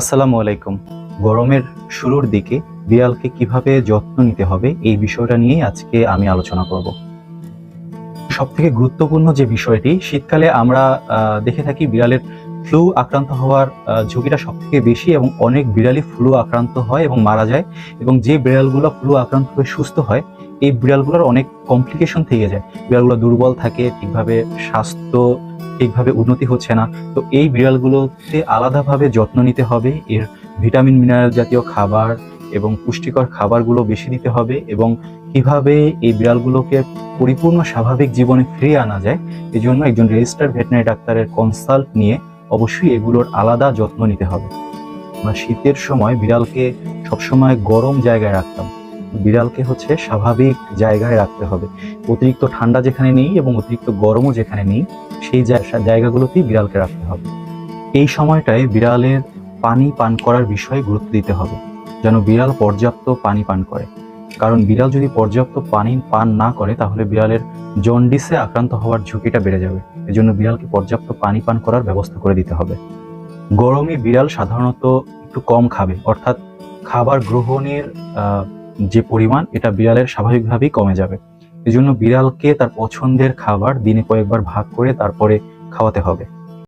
আসসালামু আলাইকুম। গরমের শুরুর দিকে বিড়ালকে কীভাবে যত্ন নিতে হবে এই বিষয়টা নিয়ে আজকে আমি আলোচনা করব। সব থেকে গুরুত্বপূর্ণ যে বিষয়টি, শীতকালে আমরা দেখে থাকি বিড়ালের ফ্লু আক্রান্ত হওয়ার ঝুঁকিটা সব থেকে বেশি এবং অনেক বিড়ালই ফ্লু আক্রান্ত হয় এবং মারা যায় এবং যে বিড়ালগুলো ফ্লু আক্রান্ত হয়ে সুস্থ হয়, এই বিড়ালগুলোর অনেক কমপ্লিকেশন থেকে যায়। বিড়ালগুলো দুর্বল থাকে, ঠিকভাবে স্বাস্থ্য ঠিকভাবে উন্নতি হচ্ছে না। তো এই বিড়ালগুলোতে আলাদাভাবে যত্ন নিতে হবে। এর ভিটামিন, মিনারেল জাতীয় খাবার এবং পুষ্টিকর খাবারগুলো বেশি দিতে হবে এবং কীভাবে এই বিড়ালগুলোকে পরিপূর্ণ স্বাভাবিক জীবনে ফিরিয়ে আনা যায় এই জন্য একজন রেজিস্টার ভেটেনারি ডাক্তারের কনসাল্ট নিয়ে অবশ্যই এগুলোর আলাদা যত্ন নিতে হবে। আমরা শীতের সময় বিড়ালকে সবসময় গরম জায়গায় রাখতাম। বিড়ালকে হচ্ছে স্বাভাবিক জায়গায় রাখতে হবে। অতিরিক্ত ঠান্ডা যেখানে নেই এবং অতিরিক্ত গরমও যেখানে নেই, সেই জায়গাগুলোতেই বিড়ালকে রাখতে হবে। এই সময়টায় বিড়ালের পানি পান করার বিষয়ে গুরুত্ব দিতে হবে, যেন বিড়াল পর্যাপ্ত পানি পান করে। কারণ বিড়াল যদি পর্যাপ্ত পানি পান না করে, তাহলে বিড়ালের জন্ডিসে আক্রান্ত হওয়ার ঝুঁকিটা বেড়ে যাবে। এজন্য বিড়ালকে পর্যাপ্ত পানি পান করার ব্যবস্থা করে দিতে হবে। গরমে বিড়াল সাধারণত একটু কম খাবে, অর্থাৎ খাবার গ্রহণের যে পরিমাণ, এটা বিড়ালের স্বাভাবিকভাবেই কমে যাবে। এজন্য বিড়ালকে তার পছন্দের খাবার দিনে কয়েকবার ভাগ করে তারপরে খাওয়াতে হবে।